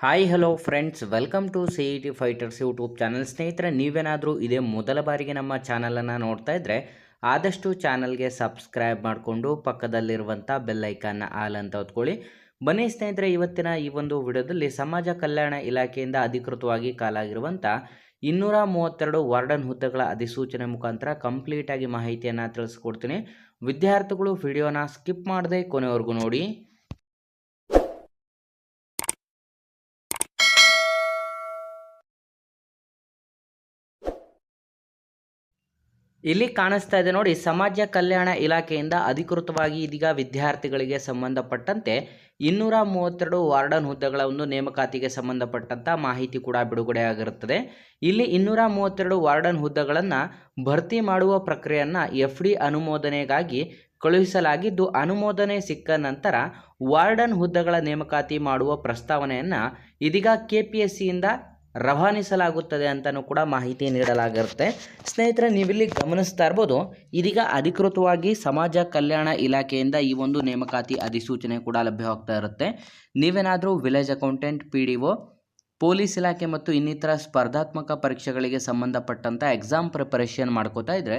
Hi hello friends welcome to C E T fighters YouTube channel ಸ್ನೇಹಿತರೆ ನೀವೇನಾದರೂ ಇದೇ ಮೊದಲ ಬಾರಿಗೆ ನಮ್ಮ ಚಾನಲನ್ನು ನೋಡ್ತಾ ಇದ್ದರೆ ಆದಷ್ಟು ಚಾನಲ್ಗೆ ಸಬ್ಸ್ಕ್ರೈಬ್ ಮಾಡಿಕೊಂಡು ಪಕ್ಕದಲ್ಲಿರುವಂಥ ಬೆಲ್ಲೈಕನ್ನ ಆಲ್ ಅಂತ ಹೊತ್ಕೊಳ್ಳಿ ಬನ್ನಿ ಸ್ನೇಹಿತರೆ, ಇವತ್ತಿನ ಈ ಒಂದು ವಿಡಿಯೋದಲ್ಲಿ ಸಮಾಜ ಕಲ್ಯಾಣ ಇಲಾಖೆಯಿಂದ ಅಧಿಕೃತವಾಗಿ ಕಾಲಾಗಿರುವಂಥ ಇನ್ನೂರ ಮೂವತ್ತೆರಡು ವಾರ್ಡನ್ ಹುದ್ದೆಗಳ ಅಧಿಸೂಚನೆ ಮುಖಾಂತರ ಕಂಪ್ಲೀಟಾಗಿ ಮಾಹಿತಿಯನ್ನು ತಿಳಿಸ್ಕೊಡ್ತೀನಿ. ವಿದ್ಯಾರ್ಥಿಗಳು ವಿಡಿಯೋನ ಸ್ಕಿಪ್ ಮಾಡದೆ ಕೊನೆವರೆಗೂ ನೋಡಿ. ಇಲ್ಲಿ ಕಾಣಿಸ್ತಾ ಇದೆ ನೋಡಿ, ಸಮಾಜ ಕಲ್ಯಾಣ ಇಲಾಖೆಯಿಂದ ಅಧಿಕೃತವಾಗಿ ಇದೀಗ ವಿದ್ಯಾರ್ಥಿಗಳಿಗೆ ಸಂಬಂಧಪಟ್ಟಂತೆ ಇನ್ನೂರ ಮೂವತ್ತೆರಡು ವಾರ್ಡನ್ ಹುದ್ದೆಗಳ ಒಂದು ನೇಮಕಾತಿಗೆ ಸಂಬಂಧಪಟ್ಟಂಥ ಮಾಹಿತಿ ಕೂಡ ಬಿಡುಗಡೆಯಾಗಿರುತ್ತದೆ. ಇಲ್ಲಿ ಇನ್ನೂರ ಮೂವತ್ತೆರಡು ವಾರ್ಡನ್ ಹುದ್ದೆಗಳನ್ನು ಭರ್ತಿ ಮಾಡುವ ಪ್ರಕ್ರಿಯೆಯನ್ನು ಎಫ್ ಡಿ ಅನುಮೋದನೆಗಾಗಿ ಕಳುಹಿಸಲಾಗಿದ್ದು, ಅನುಮೋದನೆ ಸಿಕ್ಕ ನಂತರ ವಾರ್ಡನ್ ಹುದ್ದೆಗಳ ನೇಮಕಾತಿ ಮಾಡುವ ಪ್ರಸ್ತಾವನೆಯನ್ನು ಇದೀಗ ಕೆ ಪಿ ಎಸ್ ಸಿಯಿಂದ ರವಾನಿಸಲಾಗುತ್ತದೆ ಅಂತಲೂ ಕೂಡ ಮಾಹಿತಿ ನೀಡಲಾಗಿರುತ್ತೆ. ಸ್ನೇಹಿತರೆ, ನೀವಿಲ್ಲಿ ಗಮನಿಸ್ತಾ ಇರ್ಬೋದು, ಇದೀಗ ಅಧಿಕೃತವಾಗಿ ಸಮಾಜ ಕಲ್ಯಾಣ ಇಲಾಖೆಯಿಂದ ಈ ಒಂದು ನೇಮಕಾತಿ ಅಧಿಸೂಚನೆ ಕೂಡ ಲಭ್ಯವಾಗ್ತಾ ಇರುತ್ತೆ. ನೀವೇನಾದರೂ village accountant, P D O police ಇಲಾಖೆ ಮತ್ತು ಇನ್ನಿತರ ಸ್ಪರ್ಧಾತ್ಮಕ ಪರೀಕ್ಷೆಗಳಿಗೆ ಸಂಬಂಧಪಟ್ಟಂಥ ಎಕ್ಸಾಮ್ ಪ್ರಿಪರೇಷನ್ ಮಾಡ್ಕೋತಾ ಇದ್ದರೆ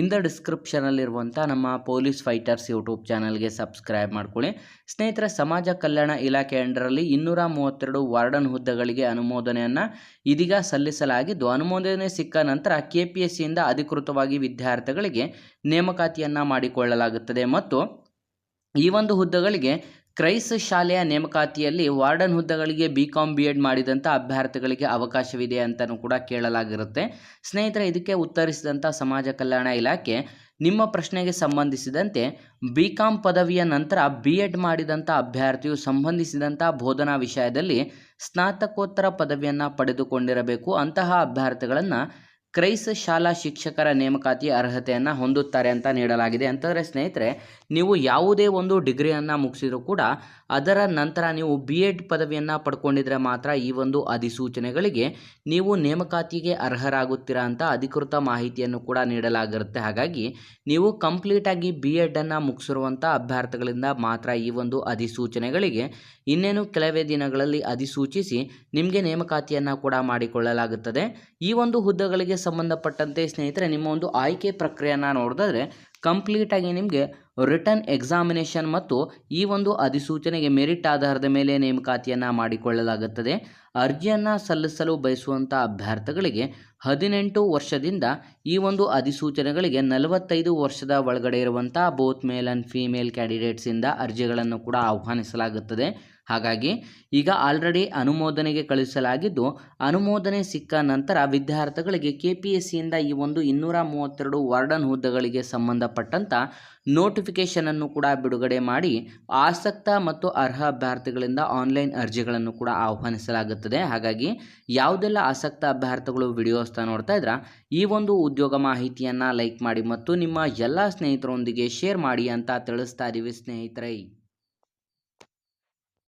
ಇಂದ ಡಿಸ್ಕ್ರಿಪ್ಷನಲ್ಲಿರುವಂಥ ನಮ್ಮ ಪೊಲೀಸ್ ಫೈಟರ್ಸ್ ಯೂಟ್ಯೂಬ್ ಚಾನಲ್ಗೆ ಸಬ್ಸ್ಕ್ರೈಬ್ ಮಾಡ್ಕೊಳ್ಳಿ. ಸ್ನೇಹಿತರೆ, ಸಮಾಜ ಕಲ್ಯಾಣ ಇಲಾಖೆ ಅಂಡರಲ್ಲಿ ಇನ್ನೂರ ಮೂವತ್ತೆರಡು ವಾರ್ಡನ್ ಹುದ್ದೆಗಳಿಗೆ ಅನುಮೋದನೆಯನ್ನು ಇದೀಗ ಸಲ್ಲಿಸಲಾಗಿದ್ದು, ಅನುಮೋದನೆ ಸಿಕ್ಕ ನಂತರ ಕೆ ಪಿ ಎಸ್ ಸಿಯಿಂದ ಅಧಿಕೃತವಾಗಿ ವಿದ್ಯಾರ್ಥಿಗಳಿಗೆ ನೇಮಕಾತಿಯನ್ನು ಮಾಡಿಕೊಳ್ಳಲಾಗುತ್ತದೆ. ಮತ್ತು ಈ ಒಂದು ಹುದ್ದೆಗಳಿಗೆ ಕ್ರೈಸ್ ಶಾಲೆಯ ನೇಮಕಾತಿಯಲ್ಲಿ ವಾರ್ಡನ್ ಹುದ್ದೆಗಳಿಗೆ ಬಿ ಕಾಮ್ ಬಿ ಎಡ್ ಮಾಡಿದಂಥ ಅಭ್ಯರ್ಥಿಗಳಿಗೆ ಅವಕಾಶವಿದೆ ಅಂತಲೂ ಕೂಡ ಕೇಳಲಾಗಿರುತ್ತೆ. ಸ್ನೇಹಿತರೆ, ಇದಕ್ಕೆ ಉತ್ತರಿಸಿದಂಥ ಸಮಾಜ ಕಲ್ಯಾಣ ಇಲಾಖೆ ನಿಮ್ಮ ಪ್ರಶ್ನೆಗೆ ಸಂಬಂಧಿಸಿದಂತೆ ಬಿ ಕಾಮ್ ಪದವಿಯ ನಂತರ ಬಿ ಎಡ್ ಮಾಡಿದಂಥ ಅಭ್ಯರ್ಥಿಯು ಸಂಬಂಧಿಸಿದಂಥ ಬೋಧನಾ ವಿಷಯದಲ್ಲಿ ಸ್ನಾತಕೋತ್ತರ ಪದವಿಯನ್ನು ಪಡೆದುಕೊಂಡಿರಬೇಕು. ಅಂತಹ ಅಭ್ಯರ್ಥಿಗಳನ್ನು ಕ್ರೈಸ್ ಶಾಲಾ ಶಿಕ್ಷಕರ ನೇಮಕಾತಿ ಅರ್ಹತೆಯನ್ನು ಹೊಂದುತ್ತಾರೆ ಅಂತ ನೀಡಲಾಗಿದೆ. ಅಂತಂದರೆ ಸ್ನೇಹಿತರೆ, ನೀವು ಯಾವುದೇ ಒಂದು ಡಿಗ್ರಿಯನ್ನು ಮುಗಿಸಿದರೂ ಕೂಡ ಅದರ ನಂತರ ನೀವು ಬಿ ಎಡ್ ಪದವಿಯನ್ನು ಪಡ್ಕೊಂಡಿದ್ರೆ ಮಾತ್ರ ಈ ಒಂದು ಅಧಿಸೂಚನೆಗಳಿಗೆ ನೀವು ನೇಮಕಾತಿಗೆ ಅರ್ಹರಾಗುತ್ತೀರಾ ಅಂತ ಅಧಿಕೃತ ಮಾಹಿತಿಯನ್ನು ಕೂಡ ನೀಡಲಾಗಿರುತ್ತೆ. ಹಾಗಾಗಿ ನೀವು ಕಂಪ್ಲೀಟಾಗಿ ಬಿ ಎಡನ್ನು ಮುಗಿಸಿರುವಂಥ ಅಭ್ಯರ್ಥಿಗಳಿಂದ ಮಾತ್ರ ಈ ಒಂದು ಅಧಿಸೂಚನೆಗಳಿಗೆ ಇನ್ನೇನು ಕೆಲವೇ ದಿನಗಳಲ್ಲಿ ಅಧಿಸೂಚಿಸಿ ನಿಮಗೆ ನೇಮಕಾತಿಯನ್ನು ಕೂಡ ಮಾಡಿಕೊಳ್ಳಲಾಗುತ್ತದೆ. ಈ ಒಂದು ಹುದ್ದೆಗಳಿಗೆ ಸಂಬಂಧಪಟ್ಟಂತೆ ಸ್ನೇಹಿತರೆ ನಿಮ್ಮ ಒಂದು ಆಯ್ಕೆ ಪ್ರಕ್ರಿಯೆಯನ್ನು ನೋಡಿದ್ರೆ ಕಂಪ್ಲೀಟಾಗಿ ನಿಮಗೆ ರಿಟರ್ನ್ ಎಕ್ಸಾಮಿನೇಷನ್ ಮತ್ತು ಈ ಒಂದು ಅಧಿಸೂಚನೆಗೆ ಮೆರಿಟ್ ಆಧಾರದ ಮೇಲೆ ನೇಮಕಾತಿಯನ್ನು ಮಾಡಿಕೊಳ್ಳಲಾಗುತ್ತದೆ. ಅರ್ಜಿಯನ್ನು ಸಲ್ಲಿಸಲು ಬಯಸುವಂಥ ಅಭ್ಯರ್ಥಿಗಳಿಗೆ ಹದಿನೆಂಟು ವರ್ಷದಿಂದ ಈ ಒಂದು ಅಧಿಸೂಚನೆಗಳಿಗೆ ನಲವತ್ತೈದು ವರ್ಷದ ಒಳಗಡೆ ಇರುವಂಥ ಬೋತ್ ಮೇಲ್ ಆ್ಯಂಡ್ ಫೀಮೇಲ್ ಕ್ಯಾಂಡಿಡೇಟ್ಸಿಂದ ಅರ್ಜಿಗಳನ್ನು ಕೂಡ ಆಹ್ವಾನಿಸಲಾಗುತ್ತದೆ. ಹಾಗಾಗಿ ಈಗ ಆಲ್ರೆಡಿ ಅನುಮೋದನೆಗೆ ಕಳುಹಿಸಲಾಗಿದ್ದು, ಅನುಮೋದನೆ ಸಿಕ್ಕ ನಂತರ ವಿದ್ಯಾರ್ಥಿಗಳಿಗೆ ಕೆ ಪಿ ಎಸ್ ಸಿಯಿಂದ ಈ ಒಂದು ಇನ್ನೂರ ಮೂವತ್ತೆರಡು ವಾರ್ಡನ್ ಹುದ್ದೆಗಳಿಗೆ ಸಂಬಂಧಪಟ್ಟಂಥ ನೋಟಿಫಿಕೇಷನನ್ನು ಕೂಡ ಬಿಡುಗಡೆ ಮಾಡಿ ಆಸಕ್ತ ಮತ್ತು ಅರ್ಹ ಅಭ್ಯರ್ಥಿಗಳಿಂದ ಆನ್ಲೈನ್ ಅರ್ಜಿಗಳನ್ನು ಕೂಡ ಆಹ್ವಾನಿಸಲಾಗುತ್ತದೆ. ಹಾಗಾಗಿ ಯಾವುದೆಲ್ಲ ಆಸಕ್ತ ಅಭ್ಯರ್ಥಿಗಳು ವಿಡಿಯೋಸ್ನ ನೋಡ್ತಾ ಇದ್ರ, ಈ ಒಂದು ಉದ್ಯೋಗ ಮಾಹಿತಿಯನ್ನು ಲೈಕ್ ಮಾಡಿ ಮತ್ತು ನಿಮ್ಮ ಎಲ್ಲ ಸ್ನೇಹಿತರೊಂದಿಗೆ ಶೇರ್ ಮಾಡಿ ಅಂತ ತಿಳಿಸ್ತಾ ಇದ್ದೀವಿ ಸ್ನೇಹಿತರೆ.